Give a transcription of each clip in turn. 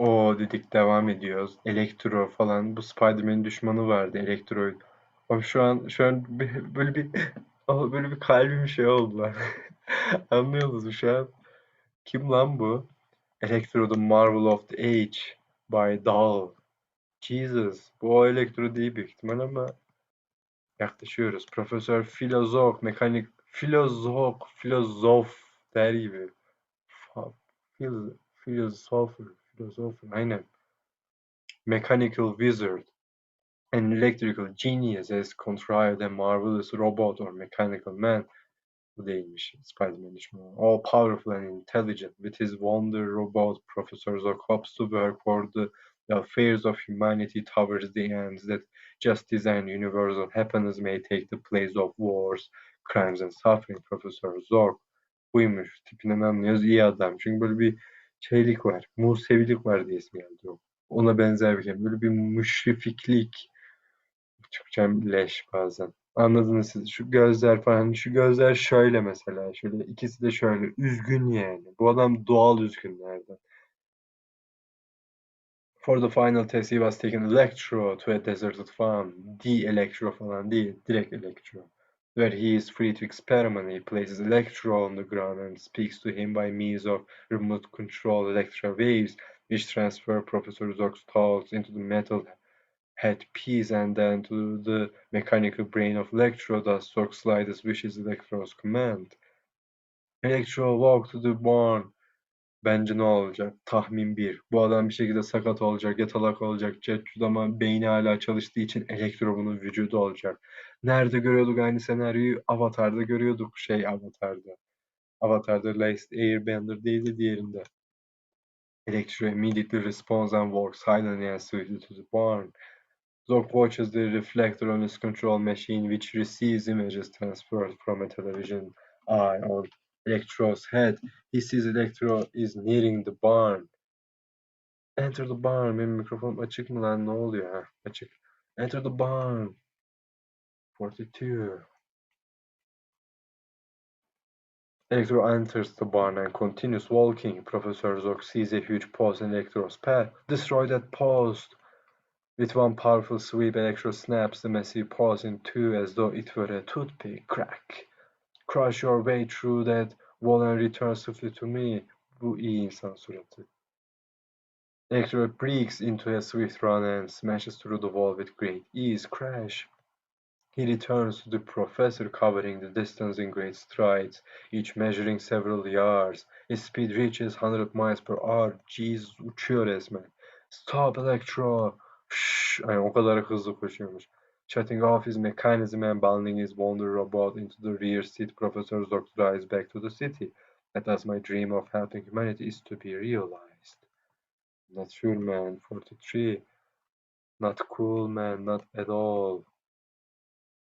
O dedik devam ediyoruz. Elektro falan. Bu Spider-Man'in düşmanı vardı. Elektro. Ama şu an şu an böyle bir böyle bir kalbim şey oldu lan. Anlıyor musun şu an? Kim lan bu? Electro the Marvel of the Age by Dahl. Jesus. Bu o Electro değil büyük ihtimal ama yaklaşıyoruz. Profesör Filozof, mekanik filozof, filozof der gibi. Fa- Philosopher, philosopher. Mechanical wizard. An electrical genius has contrived a marvelous robot or mechanical man. Bu değilmiş. Spider-Man. All powerful and intelligent. With his wonder robot, Professor Zoc hopes to work for the affairs of humanity towards the ends that justice and universal happiness may take the place of wars, crimes and suffering. Professor Zork buymuş. Tipinden anlıyoruz. iyi adam. Çünkü böyle bir şeylik var. Musevilik var diye ismi geldi. Ona benzer bir şey. Böyle bir müşrifiklik. Türkçem leş bazen. Anladınız siz. Şu gözler falan. Şu gözler şöyle mesela. Şöyle ikisi de şöyle. Üzgün yani. Bu adam doğal üzgünlerden. For the final test he was taken electro to a deserted farm. The electro falan değil. Direkt electro. Where he is free to experiment. He places electro on the ground and speaks to him by means of remote control electro waves which transfer Professor Zock's thoughts into the metal headpiece and then to the mechanical brain of Electro thus Zock slightest wishes Electro's command. Electro walk to the barn. Bence ne olacak? Tahmin 1. Bu adam bir şekilde sakat olacak, yatalak olacak, cetçut ama beyni hala çalıştığı için elektro bunun vücudu olacak. Nerede görüyorduk aynı senaryoyu? Avatar'da görüyorduk. Şey Avatar'da. Avatar'da Last Airbender değil de diğerinde. Electro immediately responds and walks silently and swiftly to the barn. Zork watches the reflector on his control machine which receives images transferred from a television eye on Electro's head. He sees Electro is nearing the barn. Enter the barn. Benim mikrofonum açık mı lan? Ne oluyor? Ha, açık. Enter the barn. 42. Electro enters the barn and continues walking. Professor Zoc sees a huge pause in Electro's path. Destroy that post! With one powerful sweep, Electro snaps the massive pause in two as though it were a toothpick. Crack! Crush your way through that wall and return swiftly to me. Bu iyi insan suratı. Electro breaks into a swift run and smashes through the wall with great ease. Crash! He returns to the professor, covering the distance in great strides, each measuring several yards. His speed reaches 100 miles per hour. Jesus uçuyor resmen. Stop Electro! Shh! Yani o kadar hızlı koşuyormuş. Shutting off his mechanism and bundling his wonder robot into the rear seat, Professor Zoc drives back to the city. At last my dream of helping humanity is to be realized. Not sure, man. 43. Not cool, man. Not at all.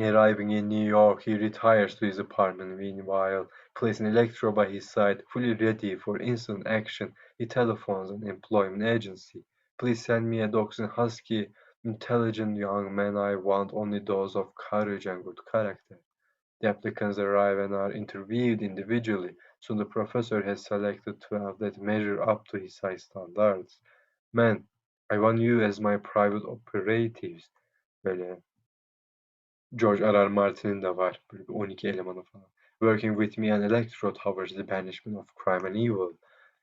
Arriving in New York, he retires to his apartment. Meanwhile, placing Electro by his side, fully ready for instant action, he telephones an employment agency. Please send me a Dachshund Husky, intelligent young men I want only those of courage and good character. The applicants arrive and are interviewed individually. so the professor has selected 12 that measure up to his high standards. Men, I want you as my private operatives. Böyle George R. Martin'in de var. Böyle bir 12 elemanı falan. Uh, working with me and Electro towards the banishment of crime and evil.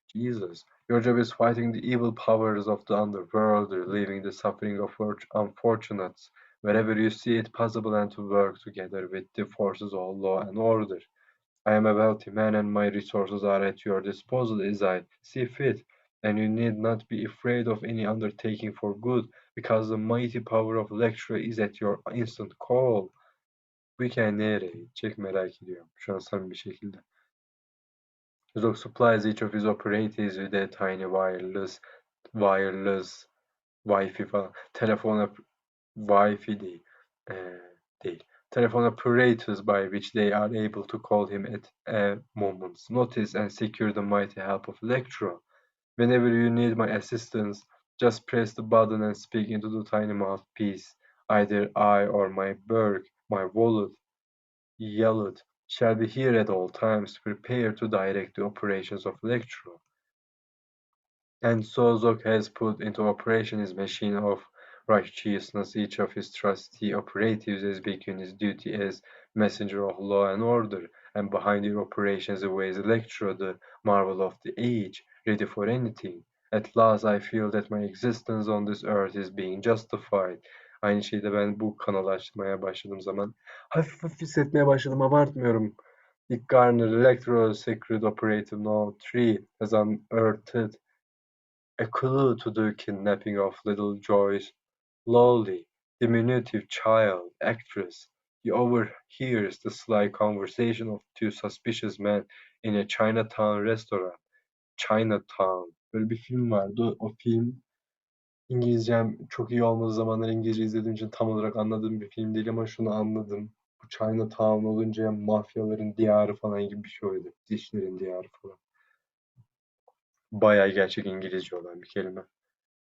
Jesus. Your job is fighting the evil powers of the underworld, relieving the suffering of fort- unfortunates wherever you see it possible, and to work together with the forces of law and order. I am a wealthy man, and my resources are at your disposal as I see fit, and you need not be afraid of any undertaking for good, because the mighty power of Electra is at your instant call. Bu hikaye nereye gidecek merak ediyorum şu an samimi bir şekilde. Zoc supplies each of his operators with a tiny wireless, wireless, Wi-Fi. Telefon Wi-Fi değil. Eh, telephone apparatus by which they are able to call him at a moment's notice and secure the mighty help of Electro. Whenever you need my assistance, just press the button and speak into the tiny mouthpiece. Either I or my Berg, my wallet, yelled, shall be here at all times, prepared to direct the operations of Electro. And so Zog has put into operation his machine of righteousness. Each of his trusty operatives has begun his duty as messenger of law and order, and behind their operations awaits Electro, the marvel of the age, ready for anything. At last I feel that my existence on this earth is being justified. Aynı şeyi de ben bu kanalı açmaya başladığım zaman hafif hafif hissetmeye başladım, abartmıyorum. Dick Garner, Electro Secret Operative No. 3 has unearthed a clue to the kidnapping of little Joyce Lawley, diminutive child actress. He overhears the sly conversation of two suspicious men in a Chinatown restaurant. Chinatown. Böyle bir film vardı. O film İngilizcem çok iyi olmadığı zamanlar İngilizce izlediğim için tam olarak anladığım bir film değil ama şunu anladım. Bu Chinatown olunca mafyaların diyarı falan gibi bir şey oydu. Dişlerin diyarı falan. Bayağı gerçek İngilizce olan bir kelime.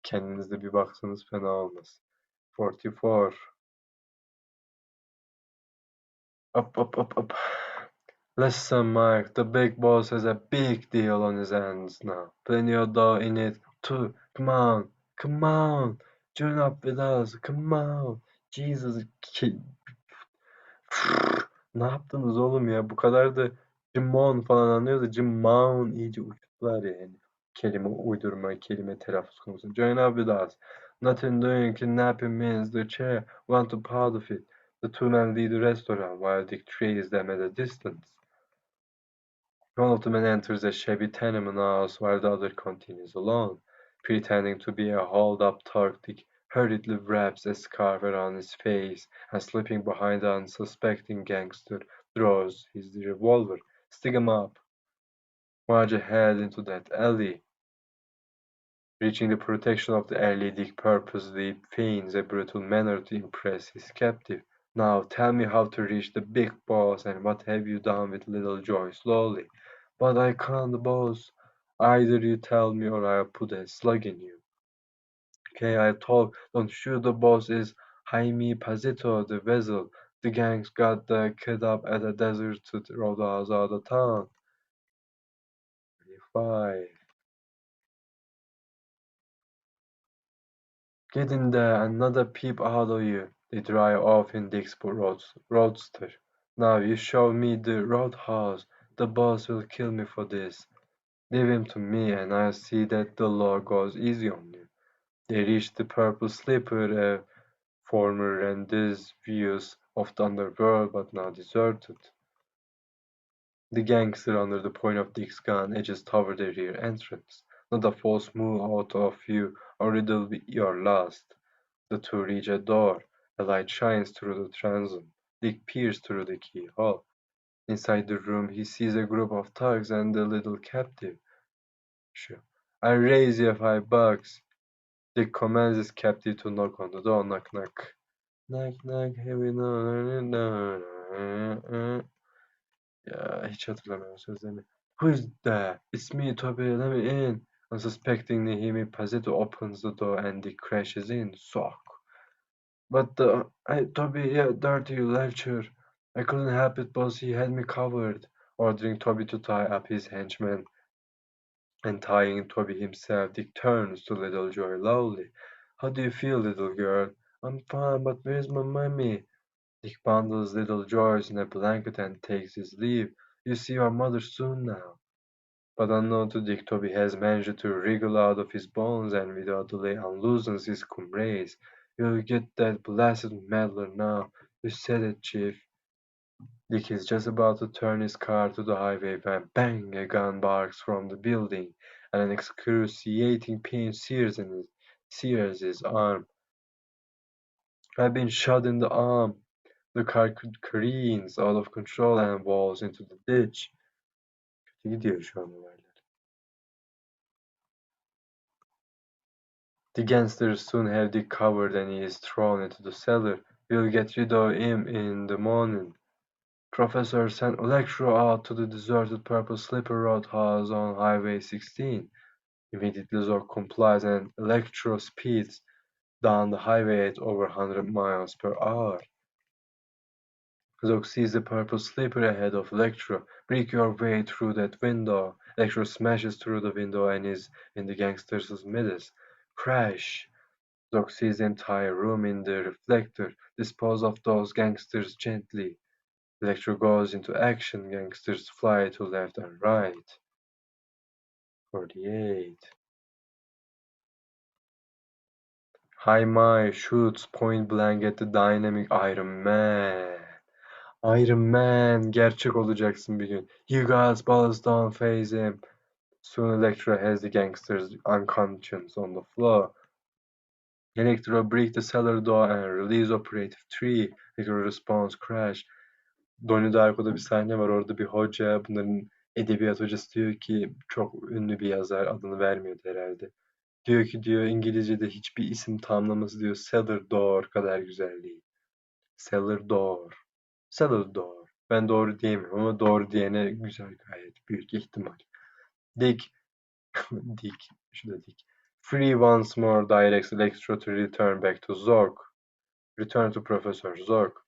Kendiniz de bir baksanız fena olmaz. 44. Up, up, up, up. Listen, Mike, the big boss has a big deal on his hands now. Plenty of dough in it, too. Come on, come on. Join up with us, come on. Jesus. ne yaptınız oğlum ya? Bu kadar da Jimon falan anlıyoruz da Jimon iyice uçtular yani. Kelime uydurma, kelime telaffuz konusunda. Join up with us. Nothing doing, kidnapping means the chair. Want to part of it. The two men leave the restaurant while Dick trails them at a distance. One of the men enters a shabby tenement house while the other continues alone. Pretending to be a holed-up Turk, hurriedly wraps a scarf around his face and slipping behind the unsuspecting gangster, draws his revolver. Stick him up. Marge ahead into that alley. Reaching the protection of the alley, Dick purposely feigns a brutal manner to impress his captive. Now tell me how to reach the big boss and what have you done with little Joyce slowly. But I can't, boss. Either you tell me or I'll put a slug in you. Okay, I talk. Don't shoot the boss is Jaime Pazito, the vessel. The gang's got the kid up at a desert to roadhouse out of town. 25. Get in there, another peep out of you. They drive off in Dick's roadster. Now you show me the roadhouse. The boss will kill me for this. Leave him to me, and I'll see that the law goes easy on you. They reach the Purple Slipper, a former rendezvous of the underworld, but now deserted. The gangster, under the point of Dick's gun, edges toward the rear entrance. Not a false move out of you, or it'll be your last. The two reach a door. A light shines through the transom. Dick peers through the keyhole. Inside the room, he sees a group of thugs and the little captive. Sure. I raise you five bucks. Dick commands his captive to knock on the door. Knock, knock. Knock, knock, heavy no, Ya hiç hatırlamıyorum sözlerini. Who's there? It's me, Toby. Let me in. Unsuspectingly, Himi Pazito opens the door and Dick crashes in. Sock. But uh, the I, Toby, yeah, dirty lecture. I couldn't help it, boss. He had me covered. Ordering Toby to tie up his henchman and tying Toby himself, Dick turns to little Joy Lowly. How do you feel, little girl? I'm fine, but where's my mummy? Dick bundles little Joyce in a blanket and takes his leave. You see your mother soon now. But unknown to Dick, Toby has managed to wriggle out of his bonds and without delay unloosens his comrades. You'll get that blasted meddler now. You said it, Chief. Dick is just about to turn his car to the highway when bang! A gun barks from the building, and an excruciating pain sears, in his, sears his arm. I've been shot in the arm. The car careens out of control and falls into the ditch. The gangsters soon have Dick covered and he is thrown into the cellar. We'll get rid of him in the morning. Professor sent Electro out to the deserted Purple Slipper Roadhouse on Highway 16. Immediately Zog complies and Electro speeds down the highway at over 100 miles per hour. Zook sees the purple slipper ahead of Electro. Break your way through that window. Electro smashes through the window and is in the gangster's midst. Crash! Zook sees the entire room in the reflector. Dispose of those gangsters gently. Electro goes into action. Gangsters fly to left and right. 48. Hi-Mai shoots point blank at the dynamic Iron Man. Iron Man gerçek olacaksın bir gün. You guys buzz don't phase him. Soon Electro has the gangsters unconscious on the floor. Electro breaks the cellar door and release Operative 3. Electro response crash. Donnie Darko'da bir sahne var. Orada bir hoca bunların edebiyat hocası diyor ki çok ünlü bir yazar adını vermiyordu herhalde. Diyor ki diyor İngilizce'de hiçbir isim tamlaması diyor cellar door kadar güzel değil. Cellar door. Cellar door. Ben doğru diyemiyorum ama doğru diyene güzel gayet büyük ihtimal. Dick Dick. Şurada Dick. Free once more directs Electro to return back to Zork. Return to Professor Zork.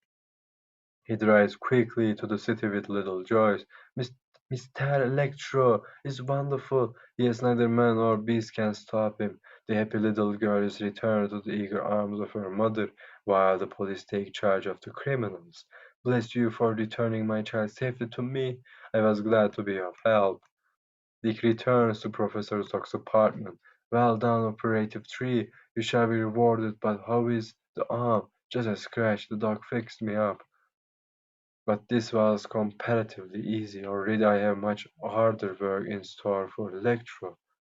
He drives quickly to the city with little Joyce. Mr. Electro is wonderful. Yes, neither man nor beast can stop him. The happy little girl is returned to the eager arms of her mother, while the police take charge of the criminals. Bless you for returning my child safely to me. I was glad to be of help. Dick returns to Professor Zock's apartment. Well done, Operative 3. You shall be rewarded, but how is the arm? Just a scratch. The dog fixed me up. But this was comparatively easy. Already I have much harder work in store for Electro.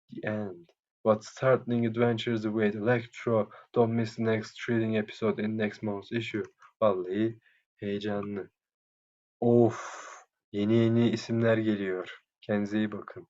The end. What startling adventures await Electro. Don't miss the next thrilling episode in next month's issue. Vallahi heyecanlı. Of! Yeni yeni isimler geliyor. Kendinize iyi bakın.